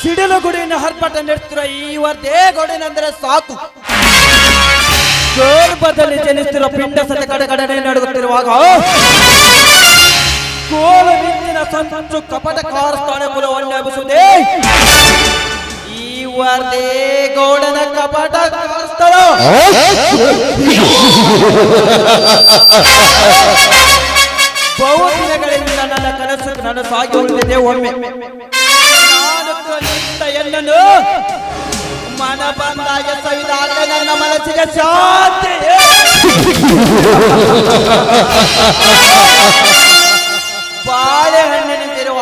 ಸಿಡಿಲು ಗುಡಿನ ಹರ್ಪಟ ನಡೆಸ್ತಿರೋ ವರ್ದೇ ಗೋಡೆನೆಂದರೆ ಸಾಕು. ಗರ್ಭದಲ್ಲಿ ಜನಿಸ್ತಿರೋ ಪಿಂಡ ಸತ ಕಡೆ ಕಡೆ ನಡುಗುತ್ತಿರುವಾಗ ಕೋಲು ನಿಂತಿನ ಸಂಚು ಕಪಟ ಕಾರ್ಸ್ತಾನೆ ಕುಲವನ್ನು ಎಬ್ಬಿಸುವುದೇ ಈ ವರ್ದೇ ಗೌಡನ ಕಪಟ ಕಾರ್ಸ್ತಳ ಬಹು ದಿನಗಳಿಂದ ನನ್ನ ಕನಸು ನನಸಾಗಿ ಹೋಗಿದೆ ಒಮ್ಮೆ. ನಾನು ಕಲಿತ ಎನ್ನನು ಮನ ಬಂದಾಗ ಸವಿದಾಗ ನನ್ನ ಮನಸ್ಸಿಗೆ ಶಾಂತಿ ಬಾಳೆಹಣ್ಣಿನಿಂದಿರುವ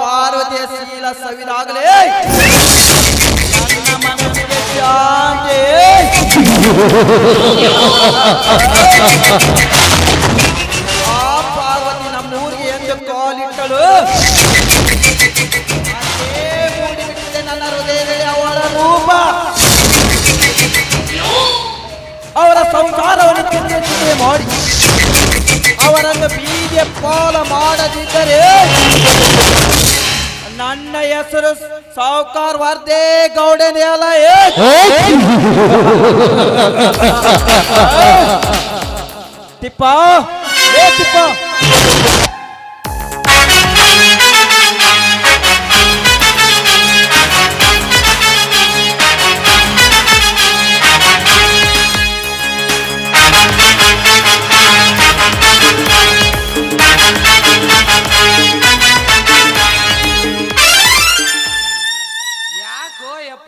ಪಾರ್ವತಿಯ ಶೀಲ ಸವಿದಾಗಲೇ. ನನ್ನ ಮನಸ್ಸಿಗೆ ಶಾಂತಿ ಮೂಡಿಬಿಟ್ಟಿದೆ ನನ್ನ ಹೃದಯದಲ್ಲಿ ಅವಳ ರೂಪ. ಅವರ ಸಂಸಾರವನ್ನು ಚಿಂತೆ ಮಾಡಿ. ಅವರನ್ನು ಬೀದಿಯ ಪಾಲ ಮಾಡದಿದ್ದರೆ ನನ್ನ ಹೆಸರು ಸಾವುಕಾರ್ ವಾರ್ತೆ ಗೌಡನೇ ಅಲ್ಲ ತಿಪ್ಪ, ಏ ತಿಪ್ಪ.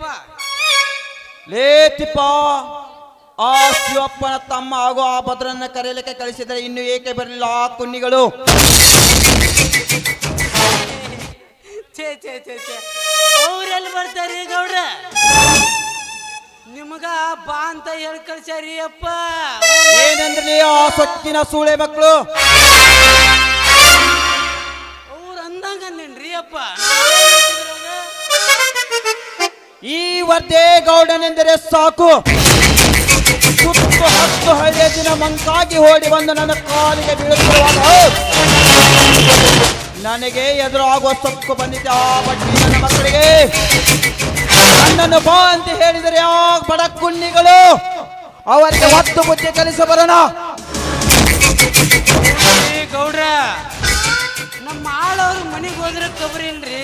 ಯಾಕೋ ಯಪ್ಪ ಲೇ ಆ ಶಿವಪ್ಪನ ತಮ್ಮ ಹಾಗೂ ಆ ಭದ್ರನ್ನ ಕರೆಯಲಿಕ್ಕೆ ಕಳಿಸಿದರೆ ಇನ್ನು ಏಕೆ ಬರಲಿಲ್ಲ ಆ ಕುನ್ನಿಗಳು? ಛೇ ಛೇ ಛೇ ಛೇ. ಅವ್ರೆಲ್ಲಿ ಬರ್ತಾರೆ ಗೌಡ್ರ ನಿಮಗ ಬಾ ಅಂತ ಹೇಳಿ ಕಳ್ಸ್ಯಾರಿ ಅಪ್ಪ. ಏನಂದ್ರಿ ಆ ಸೊಕ್ಕಿನ ಸೂಳೆ ಮಕ್ಕಳು? ಅವ್ರು ಅಂದಂಗ ಅಂದೇನ್ರಿ ಅಪ್ಪ. ಈ ವರ್ದೇ ಗೌಡನೆಂದರೆ ಸಾಕು. ಸುತ್ತು ಹತ್ತು ದಿನ ಮಂಕಾಗಿ ಓಡಿ ಬಂದು ನನ್ನ ಕಾಲಿಗೆ ಬೀಳುತ್ತಿರುವಾಗ ನನಗೆ ಎದುರಾಗುವ ಸೊಕ್ಕು ಬಂದಿದೆ ಆ ಬಡ್ಡಿ ನನ್ನ ಮಕ್ಕಳಿಗೆ. ನನ್ನನ್ನು ಬಾ ಅಂತ ಹೇಳಿದರೆ ಆ ಬಡ ಕುಣ್ಣಿಗಳು. ಅವರಿಗೆ ಒತ್ತು ಬುದ್ಧಿ ಕಲಿಸ ಬರೋಣ. ಗೌಡ್ರ, ನಮ್ಮ ಆಳವ್ರ ಮನೆಗೆ ಹೋದ್ರೆ ಕಬರಿ ಇಲ್ರಿ?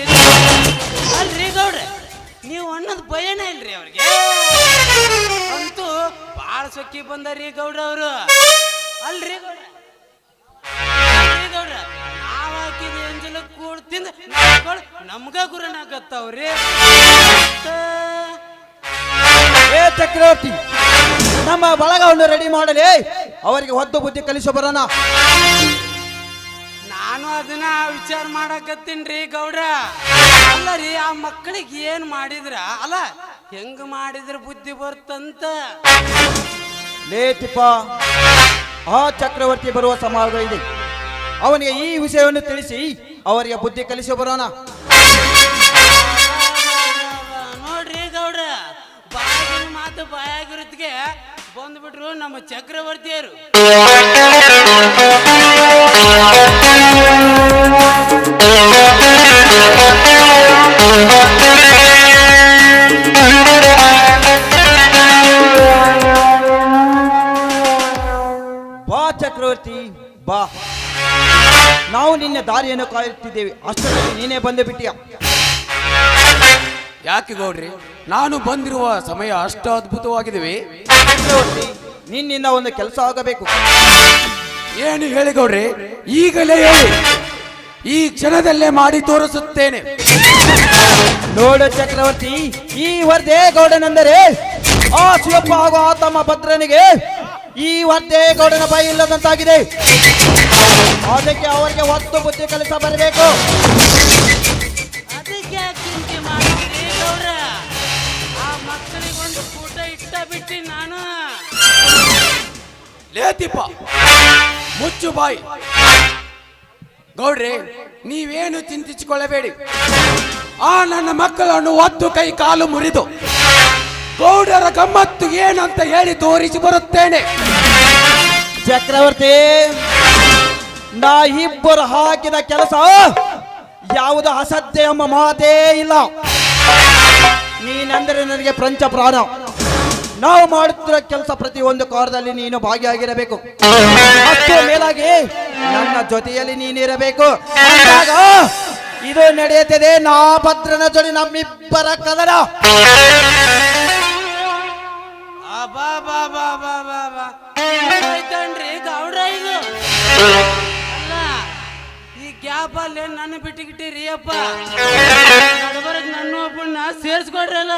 ಅಲ್ರಿ ಗೌಡ್ರ? ನೀವು ಅನ್ನೋದು ಭಯನೇ ಇಲ್ರಿ ಅವ್ರಿಗೆ. ಅಂತೂ ಭಾಳ ಸೊಕ್ಕಿ ಬಂದಾರಿ ಗೌಡ ಅವರು. ಅಲ್ರಿ ಗೌಡ ಗೌಡ್ರ? ನಾವ್ ಹಾಕಿದ ಎಂಜಲ ಕೂಡ್ ತಿಂದ ನಮ್ಗ ಗುರನಾಗತ್ತವ್ರಿ ಏ ಚಕ್ರವರ್ತಿ, ನಮ್ಮ ಬಳಗವನ್ನು ರೆಡಿ ಮಾಡಲಿ. ಅವರಿಗೆ ಒದ್ದು ಬುದ್ಧಿ ಕಲಿಸೋ ಬರೋಣ ಅದನ್ನ ವಿಚಾರ ಮಾಡಕತ್ತೀನ್ರಿ ಗೌಡ್ರ. ಅಲ್ಲ ರೀ ಆ ಮಕ್ಕಳಿಗೆ ಏನ್ ಮಾಡಿದ್ರ? ಅಲ್ಲ ಹೆಂಗ್ ಮಾಡಿದ್ರ ಬುದ್ಧಿ ಬರ್ತಂತ? ಲೇತಿಪ್ಪ ಆ ಚಕ್ರವರ್ತಿ ಬರುವ ಸಮಾಜ ಇದೆ. ಅವನಿಗೆ ಈ ವಿಷಯವನ್ನು ತಿಳಿಸಿ ಅವರಿಗೆ ಬುದ್ಧಿ ಕಲಿಸಿ ಬರೋಣ. ನೋಡ್ರಿ ಗೌಡ್ರ ಬಾಗಿನ ಮಾತು ಬಾಯಾಗಿರೋದ್ಗೆ ಬಂದ್ಬಿಟ್ರು ನಮ್ಮ ಚಕ್ರವರ್ತಿಯರು. ಬಾ ಚಕ್ರವರ್ತಿ ಬಾ. ನಾವು ನಿನ್ನ ದಾರಿಯನ್ನು ಕಾಯುತ್ತಿದ್ದೇವೆ. ಅಷ್ಟರಲ್ಲಿ ನೀನೇ ಬಂದು ಬಿಟ್ಟಿಯ. ಯಾಕೆ ಗೌಡ್ರಿ? ನಾನು ಬಂದಿರುವ ಸಮಯ ಅಷ್ಟು ಅದ್ಭುತವಾಗಿದ್ದೀವಿ ಚಕ್ರವರ್ತಿ ನಿನ್ನಿಂದ ಒಂದು ಕೆಲಸ ಆಗಬೇಕು. ಏನು ಹೇಳಿ ಗೌಡ್ರಿ? ಈಗಲೇ ಹೇಳಿ. ಈ ಕ್ಷಣದಲ್ಲೇ ಮಾಡಿ ತೋರಿಸುತ್ತೇನೆ. ನೋಡ ಚಕ್ರವರ್ತಿ ಈ ವರ್ಧೆ ಗೌಡನೆಂದರೆ ಆ ಶಿವಪ್ಪ ಹಾಗೂ ಆ ತಮ್ಮ ಭದ್ರನಿಗೆ ಈ ವರ್ಧೆ ಗೌಡನ ಬಾಯಿ ಇಲ್ಲದಂತಾಗಿದೆ. ಅದಕ್ಕೆ ಅವರಿಗೆ ಒತ್ತು ಬುದ್ಧಿ ಕೆಲಸ ಬರಬೇಕು. ಲೇತಿಪ್ಪ ಮುಚ್ಚು ಬಾಯಿ. ಗೌಡ್ರಿ, ನೀವೇನು ಚಿಂತಿಸಿಕೊಳ್ಳಬೇಡಿ. ಆ ನನ್ನ ಮಕ್ಕಳನ್ನು ಒತ್ತು ಕೈ ಕಾಲು ಮುರಿದು, ಗೌಡರ ಗಮ್ಮತ್ತು ಏನಂತ ಹೇಳಿ ತೋರಿಸಿ ಬರುತ್ತೇನೆ. ಚಕ್ರವರ್ತಿ, ನಾ ಇಬ್ಬರು ಹಾಕಿದ ಕೆಲಸ ಯಾವುದು ಅಸತ್ಯ ಎಂಬ ಮಾತೇ ಇಲ್ಲ. ನೀನಂದ್ರೆ ನನಗೆ ಪ್ರಂಚ ಪ್ರಾಣ ನಾವು ಮಾಡುತ್ತಿರೋ ಕೆಲಸ ಪ್ರತಿಯೊಂದು ಕಾರ್ಯದಲ್ಲಿ ನೀನು ಭಾಗಿಯಾಗಿರಬೇಕು. ಮತ್ತು ಮೇಲಾಗಿ ನನ್ನ ಜೊತೆಯಲ್ಲಿ ನೀನಿರಬೇಕು. ಇದು ನಡೆಯುತ್ತದೆ. ನಾ ಭದ್ರನ ಜೊತೆ ನಮ್ಮಿಬ್ಬರ ಕದನ. ಅಬಾ ಬಾ ಬಾ ಬಾ ಬಾ ಬಾ ಆಯ್ತನ್ರಿ ಗೌಡ್ರ ಇದು. ಅಲ್ಲ ಈ ಗ್ಯಾಪ್ ಅಲ್ಲಿ ನನ್ನ ಬಿಟ್ಟಿಗಿಟ್ಟಿರಿ ಅಪ್ಪ. ನನ್ನ ಒಬ್ಬನ ಸೇರ್ಸ್ಕೊಡ್ರಲ್ಲ.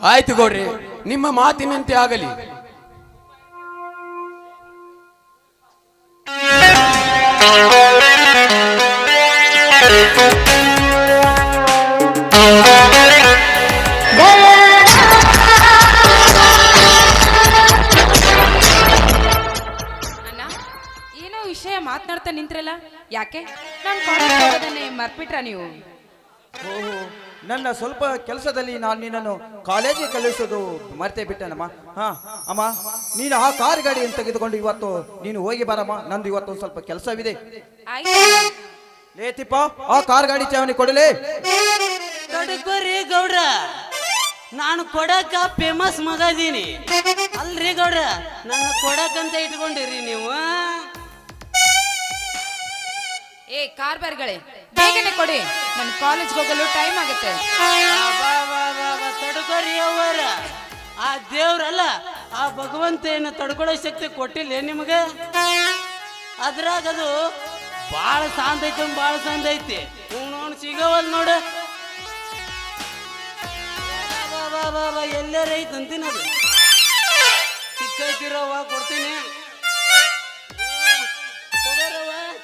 ಆಯ್ತು ಗೌಡ್ರಿ ನಿಮ್ಮ ಮಾತಿನಂತೆ ಆಗಲಿ. ಏನೋ ವಿಷಯ ಮಾತನಾಡ್ತಾ ನಿಂತ್ರಲ್ಲ? ಯಾಕೆ? ನಾನು ಮರ್ಬಿಟ್ರ ನೀವು? ನನ್ನ ಸ್ವಲ್ಪ ಕೆಲಸದಲ್ಲಿ ನಾನು ನಿನ್ನನ್ನು ಕಾಲೇಜಿಗೆ ಕಳಿಸೋದು ಮರ್ತೇ ಬಿಟ್ಟನಮ್ಮ. ಹಾ ಅಮ್ಮ ನೀನು ಆ ಕಾರ್ ಗಾಡಿಯನ್ನು ತೆಗೆದುಕೊಂಡು ಇವತ್ತು ನೀನು ಹೋಗಿ ಬಾರಮ್ಮ. ನಂದು ಇವತ್ತು ಒಂದು ಸ್ವಲ್ಪ ಕೆಲಸವಿದೆ. ಲೇತಿಪ್ಪ ಆ ಕಾರ್ ಗಾಡಿ ಚಾವಣಿ ಕೊಡಲೇ. ತಡ್ಕೋರಿ ಗೌಡ್ರ. ನಾನು ಕೊಡಕ ಫೇಮಸ್ ಮಗ ಇದೀನಿ. ಅಲ್ರಿ ಗೌಡ್ರ ನನ್ನ ಕೊಡಕಂತ ಇಟ್ಕೊಂಡಿರಿ ನೀವು. ಏ ಕಾರ್ ಬರ್ಗಳೇ ಬೇಗನೆ ಕೊಡಿ. ನನ್ನ ಕಾಲೇಜ್ ಹೋಗಲು ಟೈಮ್ ಆಗುತ್ತೆ. ತಡ್ಕೋರಿ ಅವ್ವರ ಆ ದೇವ್ರಲ್ಲ, ಆ ಭಗವಂತ ಏನು ತಡ್ಕೊಳ್ಳೋ ಶಕ್ತಿ ಕೊಟ್ಟಿಲ್ಲ ನಿಮಗೆ? ಅದ್ರಾಗ ಅದು ಭಾಳ ಸಾಂದ್ ಐತಿ ಭಾಳ ಸಾಂದ್ ಐತಿ. ಸಿಗವಲ್ ನೋಡು ಎಲ್ಲಾರ ಐತಿ ಅಂತೀನಿ ಅದು. ಸಿಕ್ಕೈತಿರವ್ವ ಕೊಡ್ತೀನಿ.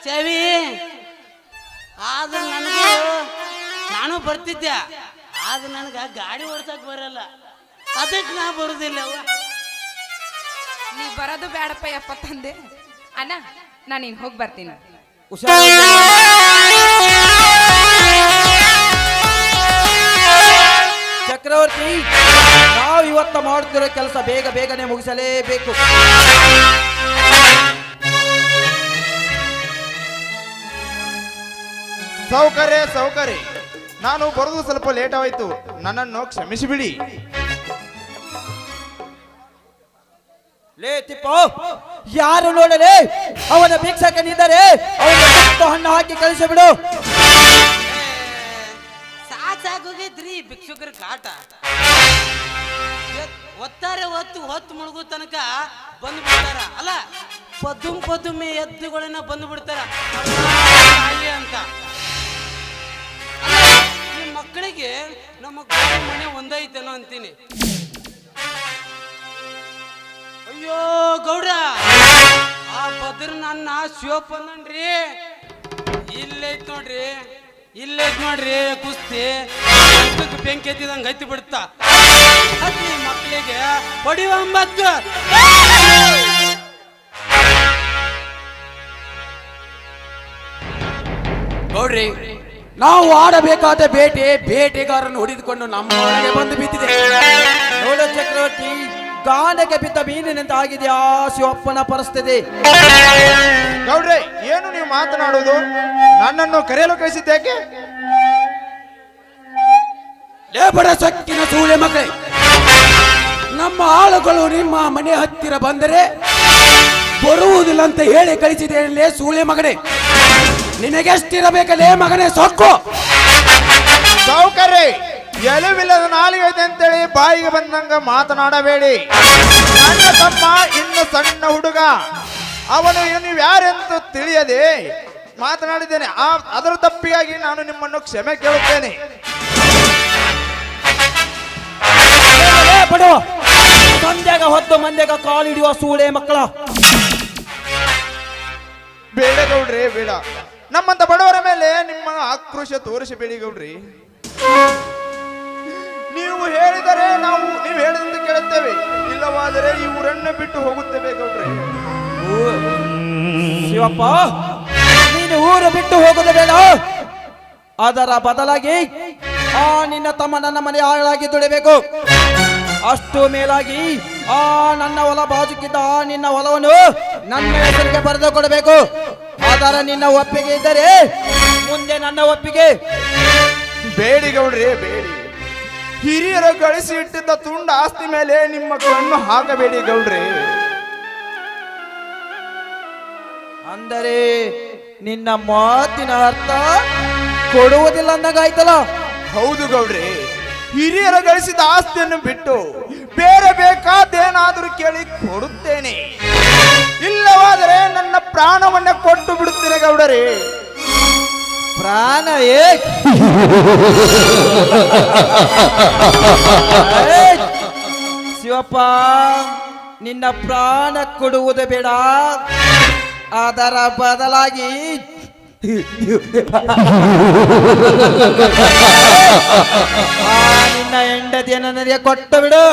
ಚಾವಿ. ಆದ್ರೆ ನನಗೆ ನಾನು ಬರ್ತಿದ್ದೆ. ಆದ್ರೆ ನನಗೆ ಗಾಡಿ ಓಡ್ಸಕ್ ಬರಲ್ಲ. ಅದಕ್ಕೆ ನಾ ಬರುದಿಲ್ಲ ಅವ್ವ. ನೀ ಬರೋದು ಬೇಡಪ್ಪ ಯಪ್ಪ ತಂದೆ. ಅಣ್ಣ ನಾನು ಇನ್ ಹೋಗಿ ಬರ್ತೀನಿ. ಚಕ್ರವರ್ತಿ ನಾವು ಇವತ್ತು ಮಾಡ್ತಿರೋ ಕೆಲಸ ಬೇಗ ಬೇಗನೆ ಮುಗಿಸಲೇಬೇಕು. ಸೌಕರ್ಯ ಸೌಕರ್ಯ. ನಾನು ಬರೋದು ಸ್ವಲ್ಪ ಲೇಟ್ ಆಯ್ತು ನನ್ನನ್ನು ಕ್ಷಮಿಸಿಬಿಡಿ ಲೇ ತಿಪ್ಪ ಯಾರು ನೋಡಲೇ? ಅವನ ಭಿಕ್ಷಕನಿದ್ದಾರೆ ಅವನ ಹಣ್ಣು ಹಾಕಿ ಕಳಿಸಿಬಿಡು ಬಿಡು. ಸಾಕೋಗೈತ್ರಿ ಭಿಕ್ಷುಕರ ಕಾಟ. ಒತ್ತಾರೆ ಒತ್ತು ಹೊತ್ತು ಮುಳುಗು ತನಕ ಬಂದು ಬಿಡ್ತಾರ ಅಲ್ಲ ಪದುಮ್ ಪದುಮೆ ಎದ್ದುಗಳನ್ನ ಬಂದು ಬಿಡ್ತಾರ ಅಂತ. ಮಕ್ಕಳಿಗೆ ನಮ್ಮ ಮನೆ ಒಂದೈತೇನೋ ಅಂತೀನಿ. ಅಯ್ಯೋ ಗೌಡ, ಆ ಬದ್ರ ನನ್ನ ಶಿವಪ್ಪನನ್ರಿ. ಇಲ್ಲೈತ್ ನೋಡ್ರಿ ಇಲ್ಲೈತ್ ನೋಡ್ರಿ, ಕುಸ್ತಿ. ಬೆಂಕಿ ಎತ್ತಿದಂಗೆ ಐತಿ ಬಿಡ್ತಾ. ಮಕ್ಕಳಿಗೆ ಮಕ್ಕಳಿಗೆ ಹೊಡಿವಂಬತ್ತು ಗೌಡ್ರಿ ನಾವು ಆಡಬೇಕಾದ ಬೇಟೆ ಬೇಟೆಗಾರನ್ನು ಹೊಡೆದುಕೊಂಡು ನಮ್ಮ ಒಳಗೆ ಬಂದು ಬಿದ್ದಿದೆ. ನೋಡ ಚಕ್ರವರ್ತಿ ಗಾನಕ್ಕೆ ಬಿದ್ದ ಮೀನಿನಂತ ಆ ಶಿವಪ್ಪನ ಪರಿಸ್ಥಿತಿ. ಗೌಡ್ರೆ ಏನು ನೀವು ಮಾತನಾಡುವುದು ನನ್ನನ್ನು ಕರೆಯಲು ಕಳಿಸಿದ್ದೇಕೆ ಲೇಬಡ ಸಕ್ಕಿನ ಸೂಳೆ ಮಕ್ಕಳೇ ನಮ್ಮ ಆಳುಗಳು ನಿಮ್ಮ ಮನೆ ಹತ್ತಿರ ಬಂದರೆ ಬರುವುದಿಲ್ಲ ಅಂತ ಹೇಳಿ ಕಳಿಸಿದೆ ಸೂಳೆ ಮಗನೇ ನಿನಗೆಷ್ಟಿರಬೇಕಲೇ ಮಗನೇ ಸೊಕ್ಕು. ಸೌಕರ್ಯ ಎಲುವಿಲ್ಲದ ನಾಲಿಗೆ ಐತೆ ಅಂತೇಳಿ ಬಾಯಿಗೆ ಬಂದಂಗ ಮಾತನಾಡಬೇಡಿ. ನನ್ನ ತಮ್ಮ ಇನ್ನು ಸಣ್ಣ ಹುಡುಗ. ಅವನು ನೀವು ಯಾರೆಂದು ತಿಳಿಯದೆ ಮಾತನಾಡಿದ್ದೇನೆ. ಆ ಅದರ ತಪ್ಪಿಗಾಗಿ ನಾನು ನಿಮ್ಮನ್ನು ಕ್ಷಮೆ ಕೇಳುತ್ತೇನೆ. ಮಂದ್ಯಾಗ ಹೊತ್ತು ಮಂದ್ಯಾಗ ಕಾಲಿಡಿಯುವ ಸೂಳೆ ಮಕ್ಕಳ. ಬೇಡ ಗೌಡ್ರಿ ಬೇಡ. ನಮ್ಮಂತ ಬಡವರ ಮೇಲೆ ನಿಮ್ಮ ಆಕ್ರೋಶ ತೋರಿಸಬೇಡಿ ಗೌಡ್ರಿ ನೀವು ಹೇಳಿದರೆ ನಾವು, ನೀವು ಹೇಳಿದಂತೆ ಕೇಳುತ್ತೇವೆ. ಇಲ್ಲವಾದರೆ ಈ ಊರನ್ನು ಬಿಟ್ಟು ಹೋಗುತ್ತೇವೆ ಗೌಡ್ರಿ. ಶಿವಪ್ಪ, ನೀನು ಊರು ಬಿಟ್ಟು ಹೋಗುದು ಬೇಡ. ಅದರ ಬದಲಾಗಿ ಆ ನಿನ್ನ ತಮ್ಮ ನನ್ನ ಮನೆ ಆಳಾಗಿ ದುಡಿಬೇಕು. ಅಷ್ಟು ಮೇಲಾಗಿ ಆ ನನ್ನ ಹೊಲ ಬಾಜುಕಿದ್ದ ಆ ನಿನ್ನ ಹೊಲವನ್ನು ನನ್ನ ಹೆಸರಿಗೆ ಬರೆದು ಕೊಡಬೇಕು. ಆಧಾರ ನಿನ್ನ ಒಪ್ಪಿಗೆ ಇದ್ದರೆ ಮುಂದೆ ನನ್ನ ಒಪ್ಪಿಗೆ. ಬೇಡಿ ಗೌಡ್ರಿ ಬೇಡಿ. ಹಿರಿಯರು ಗಳಿಸಿ ಇಟ್ಟಿದ್ದ ತುಂಡ ಆಸ್ತಿ ಮೇಲೆ ನಿಮ್ಮ ಕಣ್ಣು ಹಾಕಬೇಡಿ ಗೌಡ್ರಿ. ಅಂದರೆ ನಿನ್ನ ಮಾತಿನ ಅರ್ಥ ಕೊಡುವುದಿಲ್ಲ ಅಂದಂಗಾಯ್ತಲ್ಲ? ಹೌದು ಗೌಡ್ರಿ ಹಿರಿಯರು ಗಳಿಸಿದ ಆಸ್ತಿಯನ್ನು ಬಿಟ್ಟು ಬೇರೆ ಬೇಕಾದೇನಾದರೂ ಏ! ಶಿವಪ್ಪ ನಿನ್ನ ಪ್ರಾಣ ಕೊಡುವುದು ಬೇಡ. ಅದರ ಬದಲಾಗಿ ನಿನ್ನ ಹೆಂಡತಿಯನ್ನು ನನಗೆ ಕೊಟ್ಟು ಬಿಡು.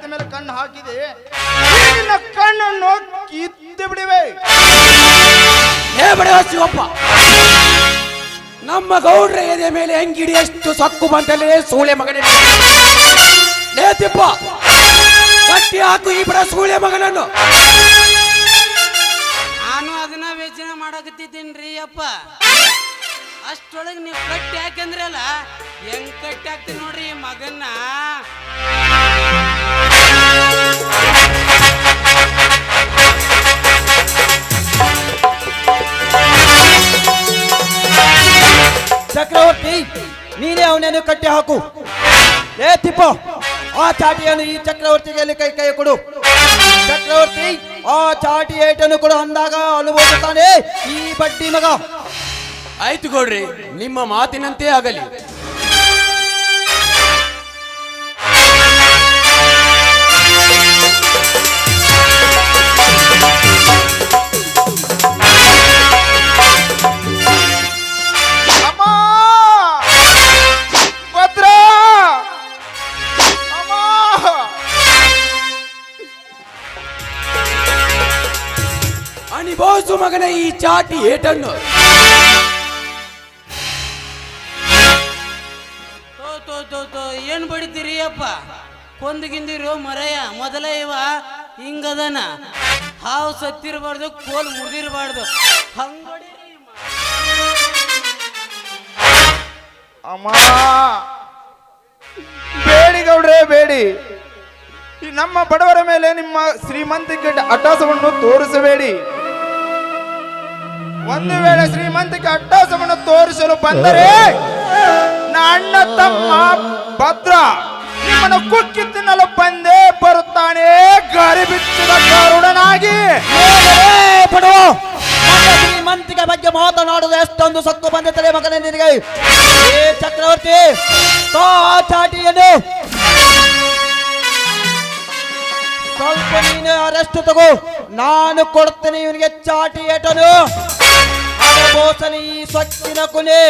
ಹೆಂಡತಿ ಮೇಲೆ ಕಣ್ಣು ಹಾಕಿದೆ. ನಿನ್ನ ಕಣ್ಣನ್ನು ಕಿತ್ತು ಬಿಡಿವೆ. ಹೇ ಬಡ ಶಿವಪ್ಪ ನಮ್ಮ ಗೌಡ್ರ ಎದೆ ಮೇಲೆ ಅಂಗಿಡಿ ಎಷ್ಟು ಸಕ್ಕು ಬಂತಲ್ಲೇ ಸೂಳೆ ಮಗನೇ ಲೇ ತಿಪ್ಪ ಕಟ್ಟಿ ಹಾಕು ಈ ಬಡ ಸೂಳೆ ಮಗನನ್ನು. ನಾನು ಅದನ್ನ ಯೋಚನೆ ರೀ ಅಪ್ಪ. ಅಷ್ಟೊಳಗೆ ನೀವು ಕಟ್ಟಿ ಹಾಕಂದ್ರಲ್ಲ ಹೆಂಗ್ ಕಟ್ಟಿ ಹಾಕ್ತೀನಿ ನೋಡ್ರಿ ಮಗನ್ನ? ಚಕ್ರವರ್ತಿ, ನೀನೇ ಅವನೇನು ಕಟ್ಟಿ ಹಾಕು. ಏ, ತಿಪ್ಪ, ಆ ಚಾಟಿಯನ್ನು ಈ ಚಕ್ರವರ್ತಿಗೆ ಕೈ ಕೈ ಕೊಡು. ಚಕ್ರವರ್ತಿ, ಆ ಚಾಟಿ ಏಟನ್ನು ಕೊಡು. ಅಂದಾಗ ಅನುಭವಿಸುತ್ತಾನೆ ಈ ಬಡ್ಡಿ ಮಗ. ಆಯ್ತು ಗೌಡ್ರಿ ನಿಮ್ಮ ಮಾತಿನಂತೆ ಆಗಲಿ. ಅನಿಭವಿಸು ಮಗನ ಈ ಚಾಟಿ ಏಟನ್ನು. ತೋ ತೋ ತೋ, ಏನು ಬಡಿತೀರಿ ಅಪ್ಪ? ಕೊಂದಗಿಂದಿರೋ ಮರಯ, ಮೊದಲ ಇವ, ಹಿಂಗದನ. ಹಾವು ಸತ್ತಿರಬಾರ್ದು, ಕೋಲ್ ಮುರಿದಿರಬಾರ್ದು. ಅಮ್ಮ! ಬೇಡಿ ಗೌಡ್ರೆ, ಬೇಡಿ. ಈ ನಮ್ಮ ಬಡವರ ಮೇಲೆ ನಿಮ್ಮ ಶ್ರೀಮಂತಿಕೆ ಅಟ್ಟಾಸವನ್ನು ತೋರಿಸಬೇಡಿ. ಒಂದು ವೇಳೆ ಶ್ರೀಮಂತಿಕೆ ಅಟ್ಟಾಸವನ್ನು ತೋರಿಸಲು ಬಂದರೆ ನನ್ನ ತಮ್ಮ ಭದ್ರ. ನಿಮ್ಮನ್ನು ಕುಕ್ಕಿ ತಿನ್ನಲು ಬಂದೇ ಬರುತ್ತಾನೆ. ಗರಿ ಬಿಚ್ಚಿದ ಬಡವ ಶ್ರೀಮಂತಿಕೆ ಬಗ್ಗೆ ಮಾತನಾಡುವುದು ಎಷ್ಟೊಂದು ಸತ್ತು ಬಂದಿರ್ತದೆ ಮಗನೇ ನಿನಗೆ. ಏ ಚಕ್ರವರ್ತಿ ಚಾಟಿಯನ್ನು ಸ್ವಲ್ಪ ನೀನು ಅರೆಸ್ಟ್ ತಗೋ. ನಾನು ಕೊಡ್ತೇನೆ ಇವನಿಗೆ ಚಾಟಿ ಏಟನು ಅನುಭವಿಸಲಿ ಈ ಸೊಕ್ಕಿನ ಕೊನೆ.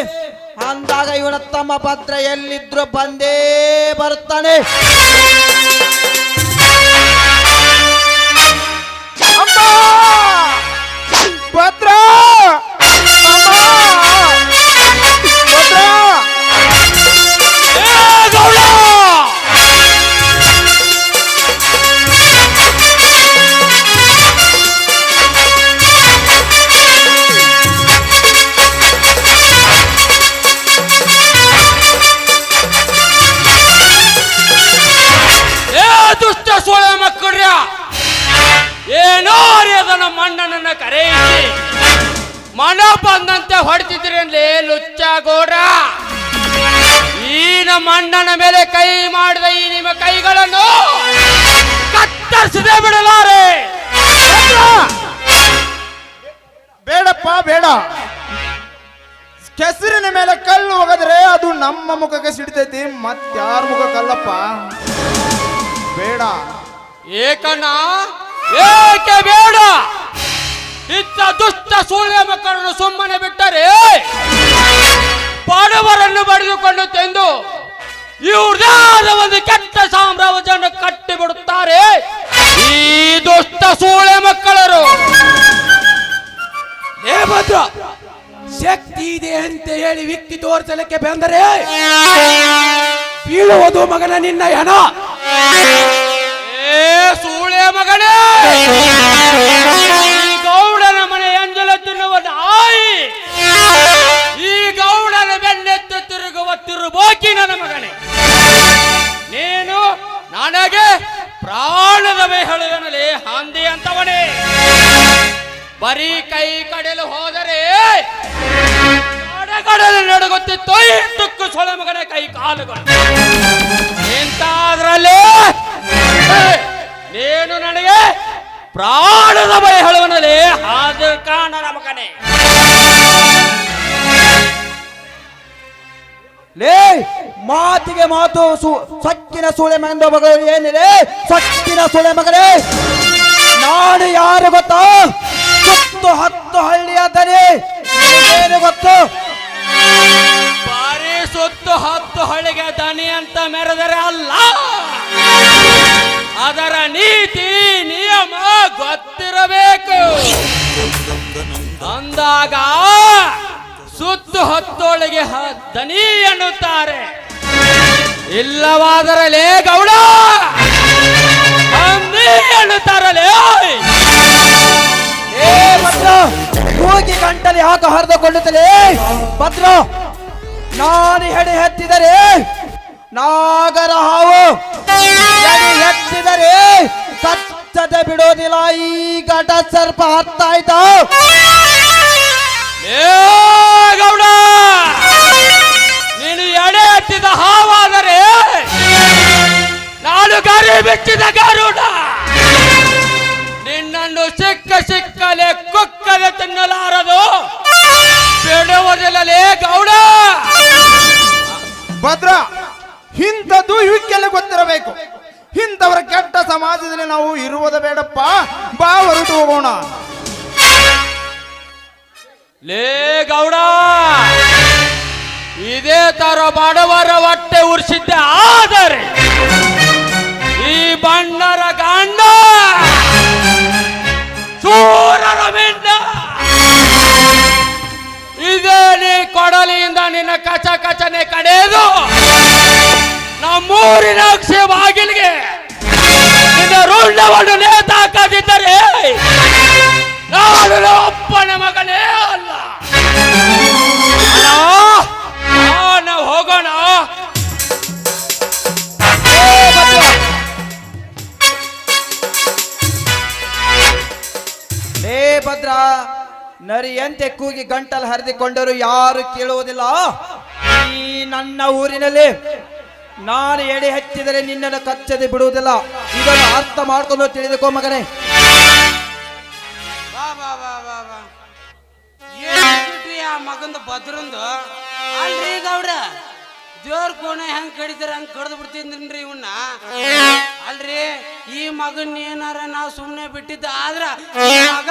ಅಂದಾಗ ಇವನ ತಮ್ಮ ಪತ್ರ ಎಲ್ಲಿದ್ರು ಬಂದೇ ಬರ್ತಾನೆ ಪತ್ರ! ನಮ್ಮ ಮುಖಕ್ಕೆ ಸಿಡಿತೈತಿ ಮತ್ತಾರ ಮುಖಕ್ಕಲ್ಲಪ್ಪ? ಬೇಡ. ಏಕಣ್ಣ ಏಕೆ ಬೇಡ? ಇತ್ತ ದುಷ್ಟ ಸೂರ್ಯ ಮಕ್ಕಳನ್ನು ಸುಮ್ಮನೆ ಬಿಟ್ಟರೆ ಬಡವರನ್ನು ಬಡಿದುಕೊಂಡು ತೆಂದು ಇವ್ರದಾದ ಒಂದು ಕೆಟ್ಟ ಸಾಮ್ರಾಜ್ಯವನ್ನು ಕಟ್ಟಿ ಬಿಡುತ್ತಾರೆ ಈ ದುಷ್ಟ ಸೂಳೆ ಮಕ್ಕಳರು. ಏ ಭದ್ರ ಶಕ್ತಿ ಇದೆ ಅಂತ ಹೇಳಿ ವ್ಯಕ್ತಿ ತೋರಿಸಲಿಕ್ಕೆ ಬಂದರೆ ಬೀಳುವುದು ಮಗನ ನಿನ್ನ ಹಣ. ಸೂಳೆ ಮಗನೇ! ಸೂಳೆ ಮಗಳು ಏನಿದೆ? ಸೊಕ್ಕಿನ ಸುಳೆ ಮಗಳೇ ನಾನು ಯಾರು ಗೊತ್ತೋ? ಸುತ್ತು ಹತ್ತು ಹಳ್ಳಿಯ ದನಿ. ಏನು ಗೊತ್ತು? ಬಾರಿ ಸುತ್ತು ಹತ್ತು ಹಳ್ಳಿಗೆ ದನಿ ಅಂತ ಮೆರೆದರೆ ಅಲ್ಲ. ಅದರ ನೀತಿ, ನಿಯಮ ಗೊತ್ತಿರಬೇಕು. ಅಂದಾಗ ಸುತ್ತು ಹತ್ತೊಳಗೆ ದನಿ ಎನ್ನುತ್ತಾರೆ. ಇಲ್ಲವಾದರಲೇ ಗೌಡ! ಭದ್ರ ಹೋಗಿ ಗಂಟಲಿ ಹಾಕ ಹರಿದುಕೊಳ್ಳುತ್ತಲೇ ಭದ್ರ ನಾನು ಹೆಡೆ ಹೆತ್ತಿದರೆ ನಾಗರ ಹಾವು ಹೆತ್ತಿದರೆ ಎತ್ತಿದರೆ ಕಚ್ಚದೆ ಬಿಡೋದಿಲ್ಲ ಈ ಘಟ ಸರ್ಪ ಹತ್ತಾಯ್ತಾ. ಏ ಗೌಡ! ಹತ್ತಿದ ಹಾವಾದರೆ ನಾನು ಗರಿ ಬಿಟ್ಟಿದ ಗರುಡ. ನಿನ್ನನ್ನು ಸಿಕ್ಕ ಸಿಕ್ಕಲೆ ಕುಕ್ಕಲೆ ತಿನ್ನಲಾರದು. ಬಿಡುವುದಿಲ್ಲಲೇ ಗೌಡ. ಭದ್ರ ಇಂಥದ್ದು ಇವಕ್ಕೆಲ್ಲ ಗೊತ್ತಿರಬೇಕು. ಇಂಥವರ ಕೆಟ್ಟ ಸಮಾಜದಲ್ಲಿ ನಾವು ಇರುವುದ ಬೇಡಪ್ಪ. ಬಾ ಹೊರಟು ಹೋಗೋಣ. ಲೇ ಗೌಡ. ಇದೇ ತರ ಬಡವರ ಹೊಟ್ಟೆ ಉರ್ಸಿದ್ದೆ ಆದರೆ ಈ ಬಣ್ಣರ ಗಂಡ ಸೂರರ ಮಿಂಡ ಇದೇ ನೀ ಕೊಡಲಿಯಿಂದ ನಿನ್ನ ಕಚ ಕಚನೆ ಕಡೆದು ನಮ್ಮೂರಿನ ಅಕ್ಷಯ ಬಾಗಿಲಿಗೆ ನಿನ್ನ ರುಂಡವನ್ನು ನೇತಾಕದಿದ್ದರೆ ನಾನು ಅಪ್ಪನ ಮಗನೇ ಅಲ್ಲ. ನರಿಯಂತೆ ಕೂಗಿ ಗಂಟಲ್ ಹರಿದುಕೊಂಡರು ಯಾರು ಕೇಳುವುದಿಲ್ಲ? ಈ ನನ್ನ ಊರಿನಲ್ಲಿ ನಾನು ಎಡೆ ಹಚ್ಚಿದರೆ ನಿನ್ನನ್ನು ಕಚ್ಚದೆ ಬಿಡುವುದಿಲ್ಲ. ಇದನ್ನು ಅರ್ಥ ಮಾಡ್ಕೊಂಡು ತಿಳಿದುಕೋ ಮಗನೇ. ಆ ಭದ್ರಂದು? ಅಲ್ರಿ ದೇವ್ರ ಕೋಣೆ ಹೆಂಗ್ ಕಡಿತಾರ ಹಂಗ್ ಕಡ್ದು ಬಿಡ್ತಿದ್ರಿ ಇವನ್ನ ಅಲ್ರಿ, ಈ ಮಗನ್ ಏನಾರ ನಾವು ಸುಮ್ಮನೆ ಬಿಟ್ಟಿದ್ದ ಆದ್ರ ಮಗ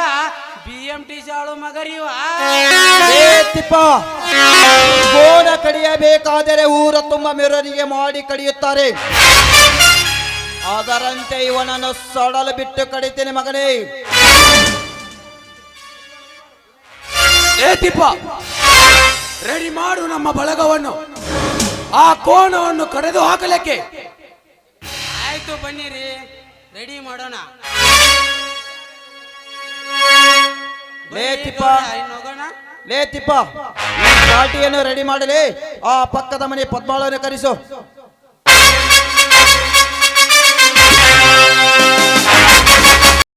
ಬಿ ಎಂ ಟಿ ಸಾಳು ಮಗ ರೀ ಇವ ಏ ತಿಪ್ಪ. ಕೋಣ ಕಡಿಯಬೇಕಾದರೆ ಊರ ತುಂಬ ಮೆರವಣಿಗೆ ಮಾಡಿ ಕಡಿಯುತ್ತಾರೆ. ಅದರಂತೆ ಇವನನ್ನು ಸಡಲು ಬಿಟ್ಟು ಕಡಿತೇನೆ ಮಗನೇ. ಏ ತಿಪ್ಪ. ರೆಡಿ ಮಾಡು ನಮ್ಮ ಬಳಗವನ್ನು. ಆ ಕೋಣವನ್ನು ಕಡೆದು ಹಾಕಲಿಕ್ಕೆ. ಆಯ್ತು ಬನ್ನಿರಿ ರೆಡಿ ಮಾಡೋಣ. ಲೇತಿಪ್ಪ ಲೇತಿಪ್ಪ ಪಾರ್ಟಿಯನ್ನು ರೆಡಿ ಮಾಡಲಿ. ಆ ಪಕ್ಕದ ಮನೆ ಪದ್ಮಾಳವನ್ನು ಕರೆಸು.